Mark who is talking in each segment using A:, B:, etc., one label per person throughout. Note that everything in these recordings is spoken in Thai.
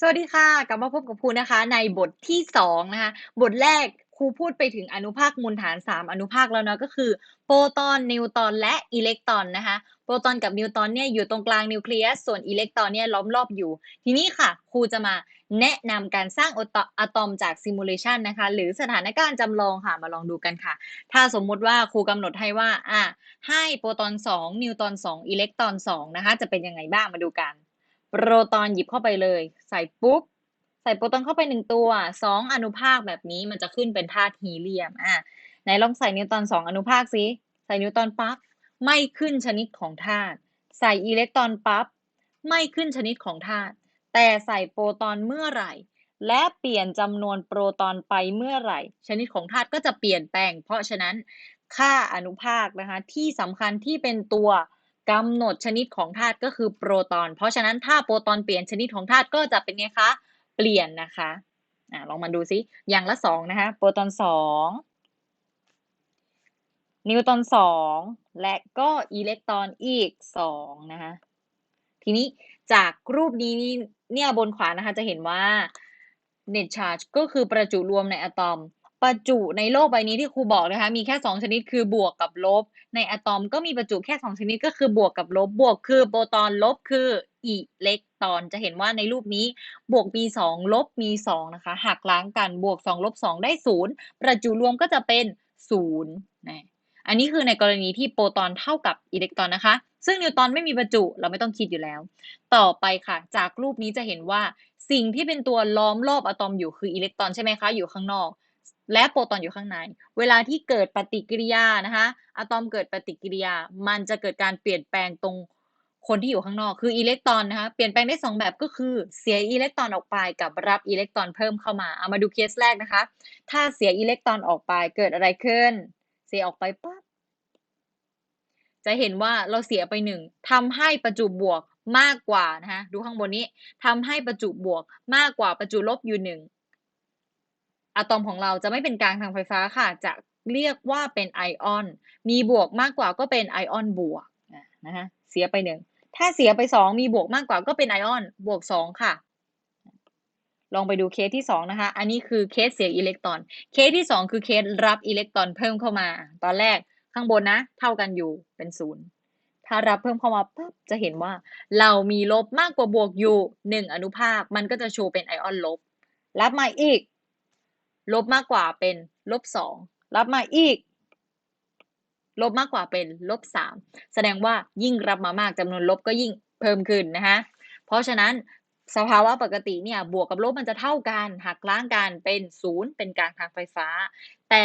A: สวัสดีค่ะ กลับมาพบกับครูนะคะ ในบทที่2นะคะบทแรกครูพูดไปถึงอนุภาคมูลฐาน 3 อนุภาคแล้วเนาะก็คือโปรตอนนิวตอนและอิเล็กตรอนนะคะโปรตอนกับนิวตอนเนี่ยอยู่ตรงกลางนิวเคลียสส่วนอิเล็กตรอนเนี่ยล้อมรอบอยู่ ทีนี้ค่ะครูจะมาแนะนำการสร้างอะตอมจากซิมูเลชันนะคะหรือสถานการณ์จำลองค่ะมาลองดูกันค่ะ ถ้าสมมุติว่าครูกำหนดให้ว่าอะให้โปรตอน 2 นิวตอน 2 อิเล็กตรอน2นะคะจะเป็นยังไงบ้างมาดูกัน โปรตอนหยิบเข้าไปเลย ใส่ปุ๊บใส่โปรตอนเข้าไป1ตัว2องอนุภาคแบบนี้มันจะขึ้นเป็นธาตุฮีเลียมอ่าไหนลองใส่นิวตอน2องอนุภาคสิใส่นิวตอนปั๊บไม่ขึ้นชนิดของธาตุใส่อิเล็กตรอนปั๊บไม่ขึ้นชนิดของธาตุแต่ใส่โปรตอนเมื่อไหร่ และเปลี่ยนจำนวนโปรตอนไปเมื่อไหร่ ชนิดของธาตุก็จะเปลี่ยนแปลง เพราะฉะนั้นค่าอนุภาคนะคะที่สำคัญที่เป็นตัว กำหนดชนิดของธาตุก็คือโปรตอน เพราะฉะนั้นถ้าโปรตอนเปลี่ยนชนิดของธาตุก็จะเป็นไงคะ เปลี่ยนนะคะอ่าลองมาดูซิอย่างละ2นะคะ โปรตอน2นิวตรอน2และก็อิเล็กตรอนอีก2นะคะทีนี้จากรูปนี้เนี่ยบนขวานะคะจะเห็นว่า net charge ก็คือประจุรวมในอะตอม ประจุในโลกใบนี้ที่ครูบอกนะคะมีแค่ 2 ชนิดคือบวกกับลบ ในอะตอมก็มีประจุแค่ 2 ชนิดก็คือบวกกับลบ บวกคือโปรตอนลบคืออิเล็กตรอนจะเห็นว่าในรูปนี้บวกมี 2 ลบมี 2 นะคะหักล้างกันบวก 2 ลบ 2 ได้ 0 ประจุรวมก็จะเป็น0นะอันนี้คือในกรณีที่โปรตอนเท่ากับอิเล็กตรอนนะคะ ซึ่งนิวตอนไม่มีประจุเราไม่ต้องคิดอยู่แล้ว ต่อไปค่ะ จากรูปนี้จะเห็นว่าสิ่งที่เป็นตัวล้อมรอบอะตอมอยู่คืออิเล็กตรอนใช่ไหมคะอยู่ข้างนอก และโปรตอนอยู่ข้างใน เวลาที่เกิดปฏิกิริยานะคะอะตอมเกิดปฏิกิริยา มันจะเกิดการเปลี่ยนแปลงตรงคนที่อยู่ข้างนอกคืออิเล็กตรอนนะคะเปลี่ยนแปลงได้ 2 แบบก็คือเสียอิเล็กตรอนออกไปกับรับอิเล็กตรอนเพิ่มเข้ามาเอามาดูเคสแรกนะคะ ถ้าเสียอิเล็กตรอนออกไปเกิดอะไรขึ้น เสียออกไปปั๊บจะเห็นว่าเราเสียไปหนึ่งทำให้ประจุบวกมากกว่านะคะดูข้างบนนี้ทำให้ประจุบวกมากกว่าประจุลบอยู่หนึ่ง อะตอมของเราจะไม่เป็นกลางทางไฟฟ้าค่ะ จะเรียกว่าเป็นไอออน มีบวกมากกว่าก็เป็นไอออนบวกนะคะเสียไปหนึ่งถ้าเสียไปสองมีบวกมากกว่าก็เป็นไอออนบวกสองค่ะ ลองไปดูเคสที่สองนะคะ อันนี้คือเคสเสียอิเล็กตรอน เคสที่สองคือเคสรับอิเล็กตรอนเพิ่มเข้ามา ตอนแรกข้างบนนะ เท่ากันอยู่เป็นศูนย์ถ้ารับเพิ่มเข้ามาปั๊บจะเห็นว่า เรามีลบมากกว่าบวกอยู่หนึ่งอนุภาค มันก็จะโชว์เป็นไอออนลบ รับมาอีก ลบมากกว่าเป็นลบสองรับมาอีก ลบมากกว่าเป็นลบสามแสดงว่ายิ่งรับมามากจำนวนลบก็ยิ่งเพิ่มขึ้นนะคะเพราะฉะนั้นสภาวะปกติเนี่ยบวกกับลบมันจะเท่ากันหักล้างกันเป็นศูนย์เป็นกลางทางไฟฟ้า แต่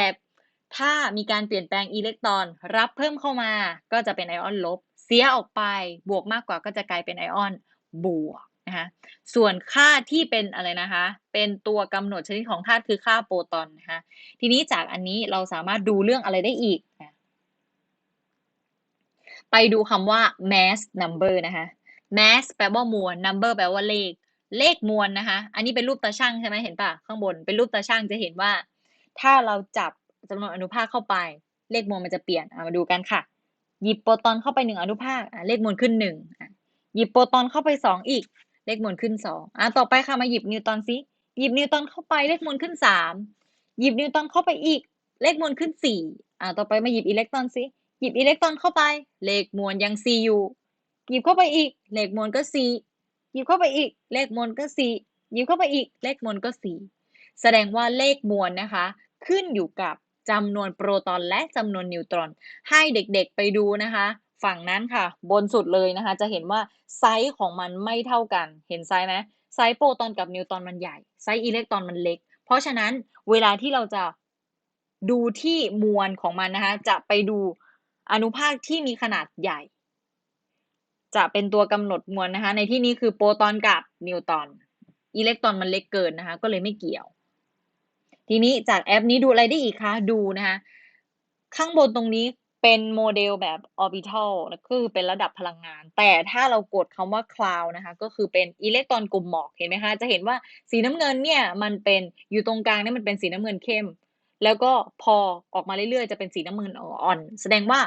A: ถ้ามีการเปลี่ยนแปลงอิเล็กตรอน รับเพิ่มเข้ามาก็จะเป็นไอออนลบ เสียออกไปบวกมากกว่าก็จะกลายเป็นไอออนบวก นะคะส่วนค่าที่เป็นอะไรนะคะ เป็นตัวกำหนดชนิดของธาตุคือค่าโปรตอนนะคะทีนี้จากอันนี้เราสามารถดูเรื่องอะไรได้อีก ไปดูคำว่า mass number นะคะ mass แปลว่ามวล number แปลว่าเลข เลขมวลนะคะ อันนี้เป็นรูปตาช่างใช่ไหมเห็นปะข้างบน เป็นรูปตาช่างจะเห็นว่า ถ้าเราจับจำนวนอนุภาคเข้าไป เลขมวลมันจะเปลี่ยนมาดูกันค่ะ หยิบโปรตอนเข้าไปหนึ่งอนุภาคเลขมวลขึ้นหนึ่งหยิบโปรตอนเข้าไปสองอีก เลขมวลขึ้นสองอะต่อไปค่ะมาหยิบนิวตอนซิหยิบนิวตอนเข้าไปเลขมวลขึ้นสามหยิบนิวตอนเข้าไปอีก เลขมวลขึ้นสี่อะต่อไปมาหยิบอิเล็กตรอนซิหยิบอิเล็กตรอนเข้าไป เลขมวลยังซีอยู่ หยิบเข้าไปอีก เลขมวลก็ซีหยิบเข้าไปอีก เลขมวลก็ซีหยิบเข้าไปอีก เลขมวลก็ซีแสดงว่าเลขมวลนะคะ ขึ้นอยู่กับจำนวนโปรตอนและจำนวนนิวตรอน ให้เด็กๆไปดูนะคะ ฝั่งนั้นค่ะ บนสุดเลยนะคะ จะเห็นว่าไซส์ของมันไม่เท่ากัน เห็นไซส์ไหมไซส์โปรตอนกับนิวตอนมันใหญ่ ไซส์อิเล็กตรอนมันเล็ก เพราะฉะนั้นเวลาที่เราจะดูที่มวลของมันนะคะ จะไปดูอนุภาคที่มีขนาดใหญ่ จะเป็นตัวกำหนดมวลนะคะ ในที่นี้คือโปรตอนกับนิวตอนอิเล็กตรอนมันเล็กเกินนะคะ ก็เลยไม่เกี่ยว ทีนี้จากแอปนี้ดูอะไรได้อีกคะ ดูนะคะ ข้างบนตรงนี้ เป็นโมเดลแบบออร์บิทัลคือเป็นระดับพลังงาน แต่ถ้าเรากดคำว่าคลาวนะคะ ก็คือเป็นอิเล็กตรอนกลุ่มหมอก เห็นไหมคะ จะเห็นว่าสีน้ำเงินเนี่ย มันเป็นอยู่ตรงกลางเนี่ยมันเป็นสีน้ำเงินเข้ม แล้วก็พอออกมาเรื่อยๆ จะเป็นสีน้ำเงินอ่อน แสดงว่า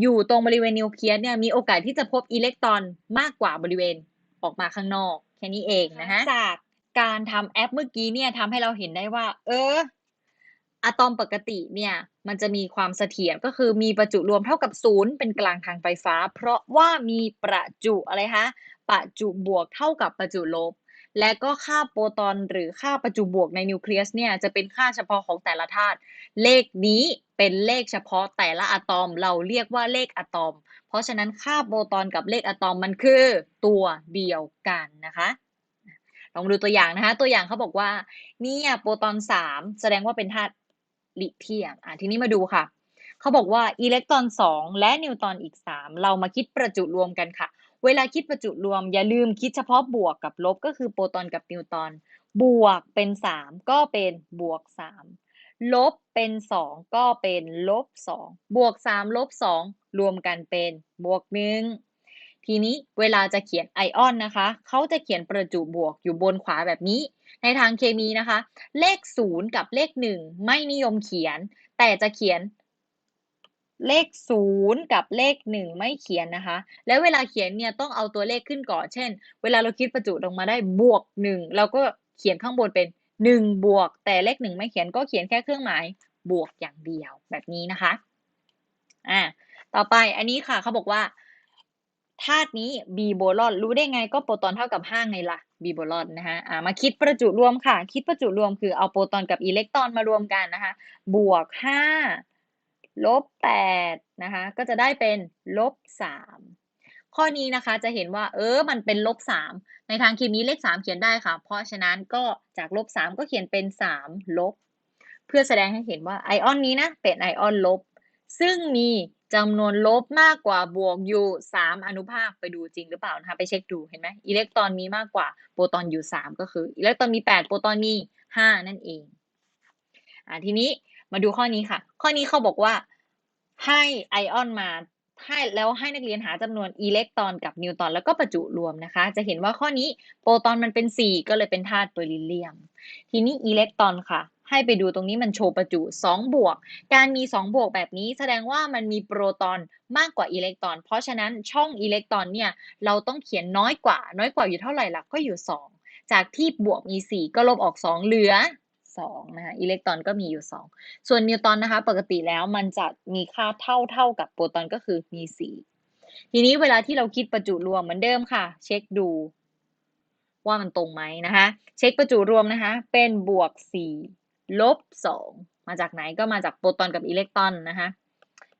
A: อยู่ตรงบริเวณนิวเคลียสเนี่ย มีโอกาสที่จะพบอิเล็กตรอนมากกว่าบริเวณออกมาข้างนอก แค่นี้เองนะคะจากการทำแอปเมื่อกี้เนี่ยทำให้เราเห็นได้ว่า เออ อะตอมปกติเนี่ยมันจะมีความเสถียรก็คือมีประจุรวมเท่ากับศูนย์เป็นกลางทางไฟฟ้า เพราะว่ามีประจุอะไรคะประจุบวกเท่ากับประจุลบ และก็ค่าโปรตอนหรือค่าประจุบวกในนิวเคลียสเนี่ยจะเป็นค่าเฉพาะของแต่ละธาตุเลขนี้เป็นเลขเฉพาะแต่ละอะตอมเราเรียกว่าเลขอะตอม เพราะฉะนั้นค่าโปรตอนกับเลขอะตอมมันคือตัวเดียวกันนะคะลองดูตัวอย่างนะคะ ตัวอย่างเขาบอกว่านี่โปรตอนสามแสดงว่าเป็นธาตุ ลิเธียมอะทีนี้มาดูค่ะ เขาบอกว่าอิเล็กตรอนสองและนิวตรอนอีกสามเรามาคิดประจุรวมกันค่ะ เวลาคิดประจุรวมอย่าลืมคิดเฉพาะบวกกับลบก็คือโปรตอนกับนิวตรอน บวกเป็นสามก็เป็นบวกสามลบเป็นสองก็เป็นลบสองบวกสามลบสองรวมกันเป็นบวกหนึ่ง ทีนี้เวลาจะเขียนไอออนนะคะ เขาจะเขียนประจุบวกอยู่บนขวาแบบนี้ ในทางเคมีนะคะ เลขศูนย์กับเลขหนึ่งไม่นิยมเขียน แต่จะเขียนเลขศูนย์กับเลขหนึ่งไม่เขียนนะคะ แล้วเวลาเขียนเนี่ยต้องเอาตัวเลขขึ้นก่อน เช่น เวลาเราคิดประจุลงมาได้บวกหนึ่งเราก็เขียนข้างบนเป็นหนึ่งบวก แต่เลขหนึ่งไม่เขียนก็เขียนแค่เครื่องหมายบวกอย่างเดียวแบบนี้นะคะ อ่า ต่อไปอันนี้ค่ะเขาบอกว่า ธาตุนี้บีโบลอนรู้ได้ไงก็โปรตอนเท่ากับ5ไงล่ะบีโบลอนนะคะอ่ามาคิดประจุรวมค่ะ คิดประจุรวมคือเอาโปรตอนกับอิเล็กตรอนมารวมกันนะคะ บวก5ลบ8นะคะก็จะได้เป็นลบ3ข้อนี้นะคะจะเห็นว่า เออมันเป็นลบ3ในทางเคมีเลข3เขียนได้ค่ะ เพราะฉะนั้นก็จากลบ3ก็เขียนเป็น3ลบเพื่อแสดงให้เห็นว่าไอออนนี้นะเป็นไอออนลบซึ่งมี จำนวนลบมากกว่าบวกอยู่3อนุภาคไปดูจริงหรือเปล่านะคะ ไปเช็คดูเห็นไหมอิเล็กตรอนมีมากกว่าโปรตอนอยู่3ก็คืออิเล็กตรอนมี8โปรตอนมี5นั่นเองอ่าทีนี้มาดูข้อนี้ค่ะ ข้อนี้เขาบอกว่าให้ไอออนมาให้แล้วให้นักเรียนหาจำนวนอิเล็กตรอนกับนิวตรอนแล้วก็ประจุรวมนะคะ จะเห็นว่าข้อนี้โปรตอนมันเป็น 4 ก็เลยเป็นธาตุเบอริเลียม ทีนี้อิเล็กตรอนค่ะ ให้ไปดูตรงนี้มันโชว์ประจุ 2 บวก การมี 2 บวกแบบนี้แสดงว่ามันมีโปรตอนมากกว่าอิเล็กตรอน เพราะฉะนั้นช่องอิเล็กตรอนเนี่ยเราต้องเขียนน้อยกว่า น้อยกว่าอยู่เท่าไหร่ล่ะก็อยู่ 2 จากที่บวกมี 4 ก็ลบออก 2 เหลือ2นะคะอิเล็กตรอนก็มีอยู่ 2 ส่วนนิวตรอนนะคะ ปกติแล้วมันจะมีค่าเท่าเท่ากับโปรตอนก็คือมี 4 ทีนี้เวลาที่เราคิดประจุรวมเหมือนเดิมค่ะ เช็คดูว่ามันตรงไหมนะคะ เช็คประจุรวมนะคะ เป็นบวก 4 ลบสองมาจากไหนก็มาจากโปรตอนกับอิเล็กตรอนนะคะ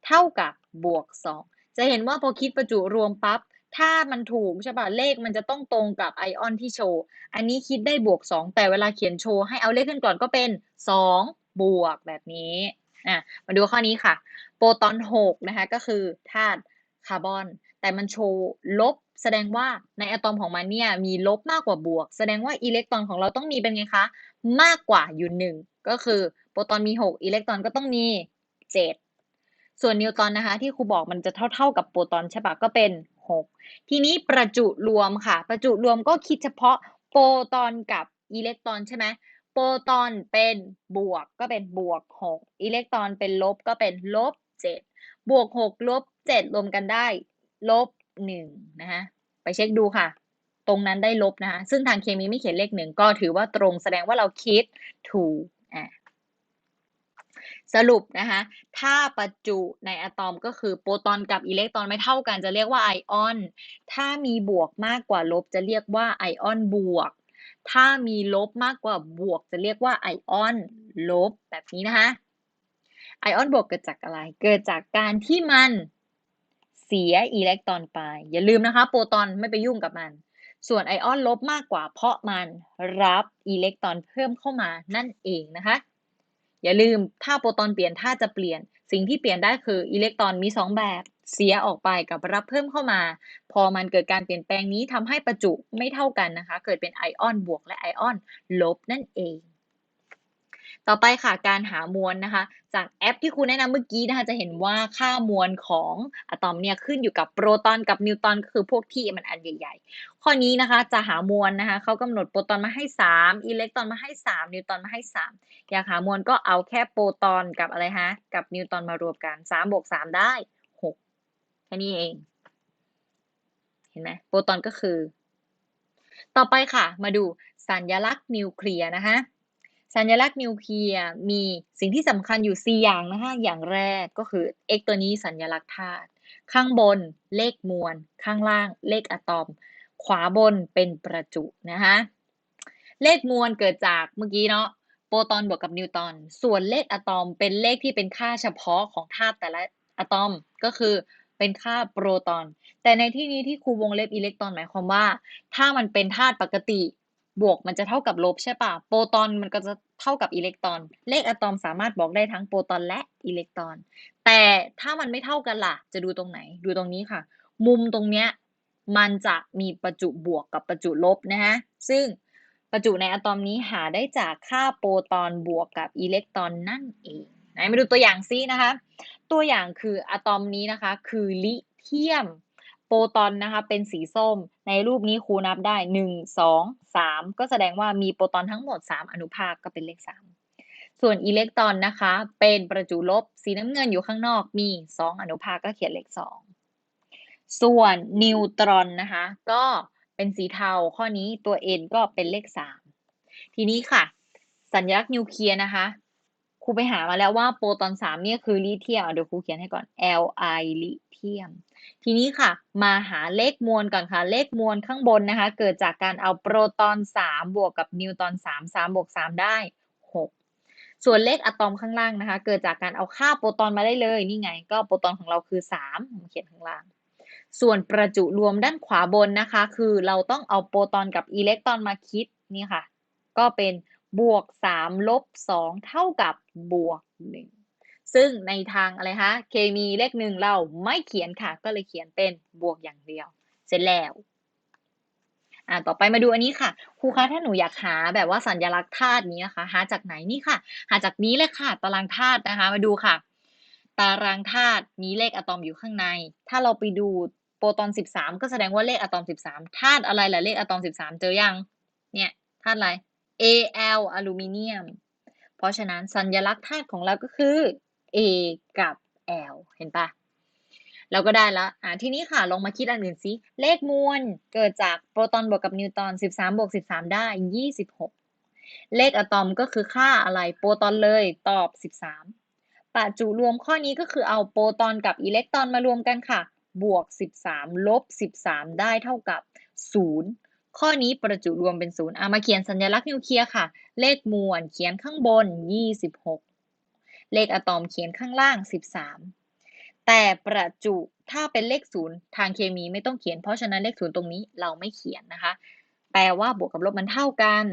A: เท่ากับบวกสองจะเห็นว่าพอคิดประจุรวมปั๊บถ้ามันถูกใช่ปะเลขมันจะต้องตรงกับไอออนที่โชว์ อันนี้คิดได้บวกสองแต่เวลาเขียนโชว์ให้เอาเลขขึ้นก่อนก็เป็นสองบวกแบบนี้อะมาดูข้อนี้ค่ะ โปรตอนหกนะคะก็คือธาตุคาร์บอน แต่มันโชว์ลบ แสดงว่าในอะตอมของมันเนี่ยมีลบมากกว่าบวก แสดงว่าอิเล็กตรอนของเราต้องมีเป็นไงคะ มากกว่าอยู่หนึ่งก็คือโปรตอนมี 6 อิเล็กตรอนก็ต้องมี 7 ส่วนนิวตอนนะคะ ที่ครูบอกมันจะเท่า ๆ กับโปรตอนใช่ปะก็เป็น 6 ทีนี้ประจุรวมค่ะ ประจุรวมก็คิดเฉพาะโปรตอนกับอิเล็กตรอนใช่ไหมโปรตอนเป็นบวกก็เป็นบวก 6 อิเล็กตรอนเป็นลบก็เป็นลบ 7 บวก 6 ลบ 7 รวมกันได้ลบ1นะคะไปเช็คดูค่ะ ตรงนั้นได้ลบนะคะ ซึ่งทางเคมีไม่เขียนเลขหนึ่งก็ถือว่าตรงแสดงว่าเราคิดถูกอะสรุปนะคะถ้าประจุในอะตอมก็คือโปรตอนกับอิเล็กตรอนไม่เท่ากันจะเรียกว่าไอออน ถ้ามีบวกมากกว่าลบจะเรียกว่าไอออนบวก ถ้ามีลบมากกว่าบวกจะเรียกว่าไอออนลบแบบนี้นะคะ ไอออนบวกเกิดจากอะไร เกิดจากการที่มันเสียอิเล็กตรอนไป อย่าลืมนะคะ โปรตอนไม่ไปยุ่งกับมัน ส่วนไอออนลบมากกว่า เพราะมันรับอิเล็กตรอนเพิ่มเข้ามานั่นเองนะคะ อย่าลืมถ้าโปรตอนเปลี่ยนถ้าจะเปลี่ยน สิ่งที่เปลี่ยนได้คืออิเล็กตรอนมี 2 แบบเสียออกไปกับรับเพิ่มเข้ามา พอมันเกิดการเปลี่ยนแปลงนี้ทำให้ประจุไม่เท่ากันนะคะ เกิดเป็นไอออนบวกและไอออนลบนั่นเอง ต่อไปค่ะการหามวลนะคะ จากแอปที่ครูแนะนำเมื่อกี้นะคะ จะเห็นว่าค่ามวลของอะตอมเนี่ยขึ้นอยู่กับโปรตอนกับนิวตอนก็คือพวกที่มันอันใหญ่ๆ ข้อนี้นะคะจะหามวลนะคะเขากำหนดโปรตอนมาให้ 3 อิเล็กตรอนมาให้ 3 นิวตอนมาให้ 3 อยากหามวลก็เอาแค่โปรตอนกับอะไรฮะกับนิวตอนมารวมกัน3บวก3ได้6แค่นี้เอง เห็นไหมโปรตอนก็คือ ต่อไปค่ะ มาดูสัญลักษณ์นิวเคลียร์นะคะ สัญลักษณ์นิวเคลียร์มีสิ่งที่สำคัญอยู่ 4 อย่างนะคะอย่างแรกก็คือ x ตัวนี้สัญลักษณ์ธาตุข้างบนเลขมวล ข้างล่างเลขอะตอม ขวาบนเป็นประจุนะคะเลขมวลเกิดจากเมื่อกี้เนาะโปรตอนบวกกับนิวตรอนส่วนเลขอะตอมเป็นเลขที่เป็นค่าเฉพาะของธาตุแต่ละอะตอมก็คือเป็นค่าโปรตอน แต่ในที่นี้ที่ครูวงเล็บอิเล็กตรอนหมายความว่า ถ้ามันเป็นธาตุปกติ บวกมันจะเท่ากับลบใช่ปะโปรตอนมันก็จะเท่ากับอิเล็กตรอน เลขอะตอมสามารถบอกได้ทั้งโปรตอนและอิเล็กตรอน แต่ถ้ามันไม่เท่ากันล่ะ จะดูตรงไหน ดูตรงนี้ค่ะ มุมตรงเนี้ยมันจะมีประจุบวกกับประจุลบนะฮะ ซึ่งประจุในอะตอมนี้หาได้จากค่าโปรตอนบวกกับอิเล็กตรอนนั่นเอง ไหนมาดูตัวอย่างซินะคะ ตัวอย่างคืออะตอมนี้นะคะ คือลิเทียม ตอนนะคะเป็นสีส้ม ในรูปนี้ครูนับได้1 2 3ก็แสดงว่ามีโปรตอนทั้งหมด3อนุภาคก็เป็นเลข3ส่วนอิเล็กตรอนนะคะ เป็นประจุลบสีน้ำเงินอยู่ข้างนอกมี2อนุภาคก็เขียนเลข2ส่วนนิวตรอนนะคะ ก็เป็นสีเทาข้อนี้ตัว n ก็เป็นเลข3ทีนี้ค่ะ สัญลักษณ์นิวเคลียร์นะคะ ครูไปหามาแล้วว่าโปรตอน3เนี่ยคือลิเทียมเดี๋ยวครูเขียนให้ก่อน Li ลิเทียม ทีนี้ค่ะ มาหาเลขมวลก่อนค่ะ เลขมวลข้างบนนะคะ เกิดจากการเอาโปรตอน3บวกกับนิวตอน3 3บวก3ได้6ส่วนเลขอะตอมข้างล่างนะคะ เกิดจากการเอาค่าโปรตอนมาได้เลยนี่ไง ก็โปรตอนของเราคือ3เขียนข้างล่าง ส่วนประจุรวมด้านขวาบนนะคะ คือเราต้องเอาโปรตอนกับอิเล็กตรอนมาคิดนี่ค่ะ ก็เป็น บวก3ลบ2เท่ากับบวก1ซึ่งในทางอะไรคะเคมีเลขหนึ่งเราไม่เขียนค่ะ ก็เลยเขียนเป็นบวกอย่างเดียว เสร็จแล้วอ่าต่อไปมาดูอันนี้ค่ะครูคะถ้าหนูอยากหาแบบว่าสัญลักษณ์ธาตุนี้นะคะ หาจากไหนนี่ค่ะ หาจากนี้เลยค่ะ ตารางธาตุนะคะ มาดูค่ะ ตารางธาตุมีเลขอะตอมอยู่ข้างใน ถ้าเราไปดูโปรตอน 13 ก็แสดงว่าเลขอะตอม 13ธาตุอะไรล่ะเลขอะตอม 13 เจอยังเนี่ยธาตุอะไร Al อลูมิเนียม เพราะฉะนั้นสัญลักษณ์ธาตุของเราก็คือ A กับ L เห็นปะเราก็ได้แล้วอ่าทีนี้ค่ะ ลองมาคิดอันอื่นสิ เลขมวลเกิดจากโปรตอนบวกกับนิวตอน 13บวก13 ได้ 26 เลขอะตอมก็คือค่าอะไร โปรตอนเลยตอบ 13ปะจุรวมข้อนี้ก็คือเอาโปรตอนกับอิเล็กตรอนมารวมกันค่ะ บวก 13 ลบ 13 ได้เท่ากับ 0 ข้อนี้ประจุรวมเป็น0เอามาเขียนสัญลักษณ์นิวเคลียร์ค่ะ เลขมวลเขียนข้างบน 26 เลขอะตอมเขียนข้างล่าง 13 แต่ประจุถ้าเป็นเลขศูนย์ทางเคมีไม่ต้องเขียน เพราะฉะนั้นเลขศูนย์ตรงนี้เราไม่เขียนนะคะ แปลว่าบวกกับลบมันเท่ากัน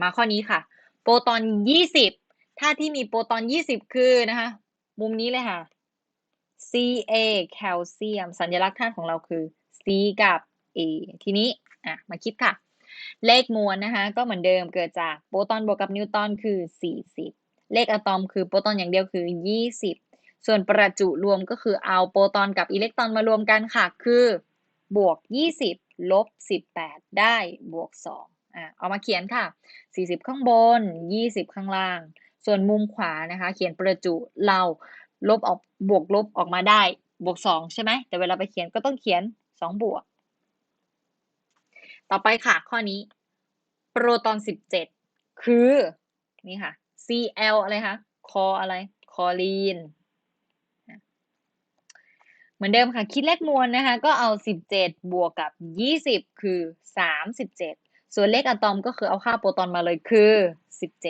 A: มาข้อนี้ค่ะ โปรตอน 20 ถ้าที่มีโปรตอน 20 คือนะคะ มุมนี้เลยค่ะ Ca แคลเซียม สัญลักษณ์ธาตุของเราคือ C กับ A ทีนี้อะมาคิดค่ะ เลขมวลนะคะก็เหมือนเดิมเกิดจากโปรตอนบวกกับนิวตอนคือ 40 เลขอะตอมคือโปรตอนอย่างเดียวคือ 20 ส่วนประจุรวมก็คือเอาโปรตอนกับอิเล็กตรอนมารวมกันค่ะ คือบวก 20ลบ18 ได้บวก2อะเอามาเขียนค่ะ 40 ข้างบน 20 ข้างล่าง ส่วนมุมขวานะคะ เขียนประจุเราลบออกบวกลบออกมาได้บวก2ใช่ไหมแต่เวลาไปเขียนก็ต้องเขียน 2 บวก ต่อไปค่ะ ข้อนี้ โปรตอน17คือนี่ค่ะ Cl อะไรคะคออะไรคอลีนเหมือนเดิมค่ะ คิดเลขมวลนะคะ ก็เอา 17 บวกกับ 20 คือ 37 ส่วนเลขอะตอมก็คือเอาค่าโปรตอนมาเลยคือ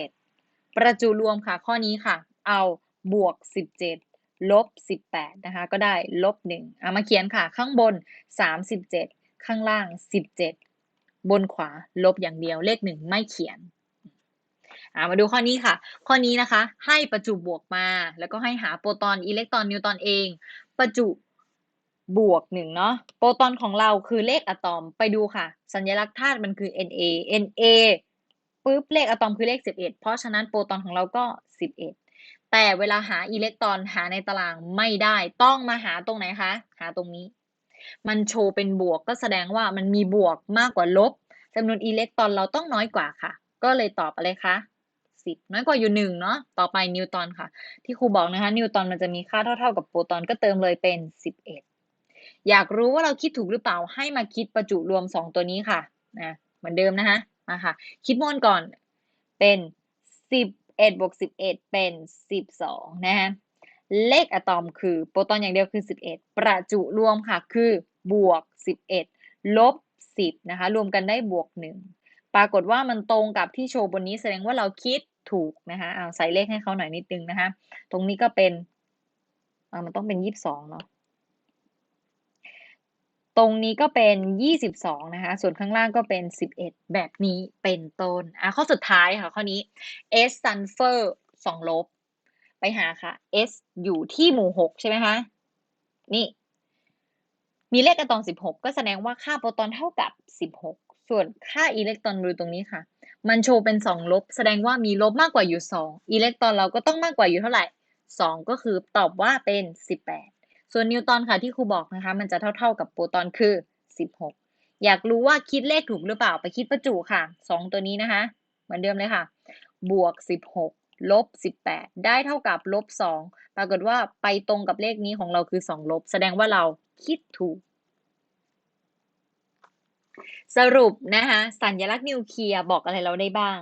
A: 17 ประจุรวมค่ะ ข้อนี้ค่ะ เอาบวก 17 ลบ 18 นะคะ ก็ได้ลบ1เอามาเขียนค่ะ ข้างบน 37 ข้างล่าง 17 บนขวาลบอย่างเดียวเลข1ไม่เขียนอ่ามาดูข้อนี้ค่ะ ข้อนี้นะคะ ให้ประจุบวกมา แล้วก็ให้หาโปรตอนอิเล็กตรอนนิวตรอนเอง ประจุบวกหนึ่งเนาะโปรตอนของเราคือเลขอะตอมไปดูค่ะ สัญลักษณ์ธาตุมันคือ Na Na ปุ๊บเลขอะตอมคือเลข 11 เพราะฉะนั้นโปรตอนของเราก็ 11 แต่เวลาหาอิเล็กตรอนหาในตารางไม่ได้ต้องมาหาตรงไหนคะ หาตรงนี้ มันโชว์เป็นบวกก็แสดงว่ามันมีบวกมากกว่าลบจำนวนอิเล็กตรอนเราต้องน้อยกว่าค่ะ ก็เลยตอบอะไรคะ10น้อยกว่าอยู่1เนาะต่อไปนิวตอนค่ะ ที่ครูบอกนะคะ นิวตอนมันจะมีค่าเท่า ๆ กับโปรตอนก็เติมเลยเป็น 11 อยากรู้ว่าเราคิดถูกหรือเปล่าให้มาคิดประจุรวม 2 ตัวนี้ค่ะนะเหมือนเดิมนะคะมาค่ะ คิดมวลก่อนเป็น11บวก11 เป็น 12 นะคะ เลขอะตอมคือโปรตอนอย่างเดียวคือ 11 ประจุรวมค่ะคือบวก 11 ลบ 10 นะคะ รวมกันได้บวก 1 ปรากฏว่ามันตรงกับที่โชว์บนนี้แสดงว่าเราคิดถูกนะคะเอาใส่เลขให้เขาหน่อยนิดนึงนะคะ ตรงนี้ก็เป็นมันต้องเป็น 22 เนาะตรงนี้ก็เป็น 22 นะคะ ส่วนข้างล่างก็เป็น 11 แบบนี้เป็นต้น อะข้อสุดท้ายค่ะ ข้อนี้ S sulfur 2 ลบ ไปหาค่ะ S อยู่ที่หมู่6ใช่ไหมคะ นี่ มีเลขอะตอม16ก็แสดงว่าค่าโปรตอนเท่ากับ16ส่วนค่าอิเล็กตรอนดูตรงนี้ค่ะ มันโชว์เป็น2ลบ แสดงว่ามีลบมากกว่าอยู่2อิเล็กตรอนเราก็ต้องมากกว่าอยู่เท่าไหร่2ก็คือตอบว่าเป็น18ส่วนนิวตอนค่ะที่ครูบอกนะคะ มันจะเท่าๆกับโปรตอนคือ16อยากรู้ว่าคิดเลขถูกหรือเปล่าไปคิดประจุค่ะ2ตัวนี้นะคะ เหมือนเดิมเลยค่ะ บวก16 ลบ18 ได้เท่ากับลบ2ปรากฏว่าไปตรงกับเลขนี้ของเราคือ 2 ลบ แสดงว่าเราคิดถูก สรุปนะคะสัญลักษณ์นิวเคลียร์บอกอะไรเราได้บ้าง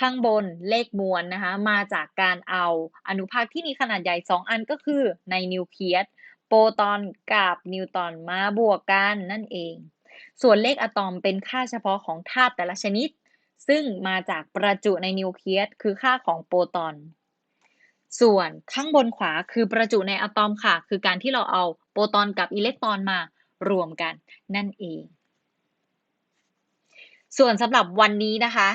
A: ข้างบนเลขมวลนะคะมาจากการเอาอนุภาคที่มีขนาดใหญ่ 2 อันก็คือในนิวเคลียสโปรตอนกับนิวตรอนมาบวกกันนั่นเอง ส่วนเลขอะตอมเป็นค่าเฉพาะของธาตุแต่ละชนิด ซึ่งมาจากประจุในนิวเคลียสคือค่าของโปรตอน ส่วนข้างบนขวาคือประจุในอะตอมค่ะ คือการที่เราเอาโปรตอนกับอิเล็กตรอนมารวมกันนั่นเอง ส่วนสำหรับวันนี้นะคะ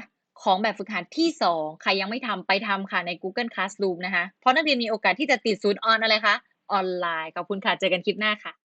A: ของแบบฝึกหัดที่ 2 ใครยังไม่ทำไปทำค่ะใน Google Classroom นะคะ เพราะนักเรียนมีโอกาสที่จะติดศูนย์ออนอะไรคะ ออนไลน์ ขอบคุณค่ะ เจอกันคลิปหน้าค่ะ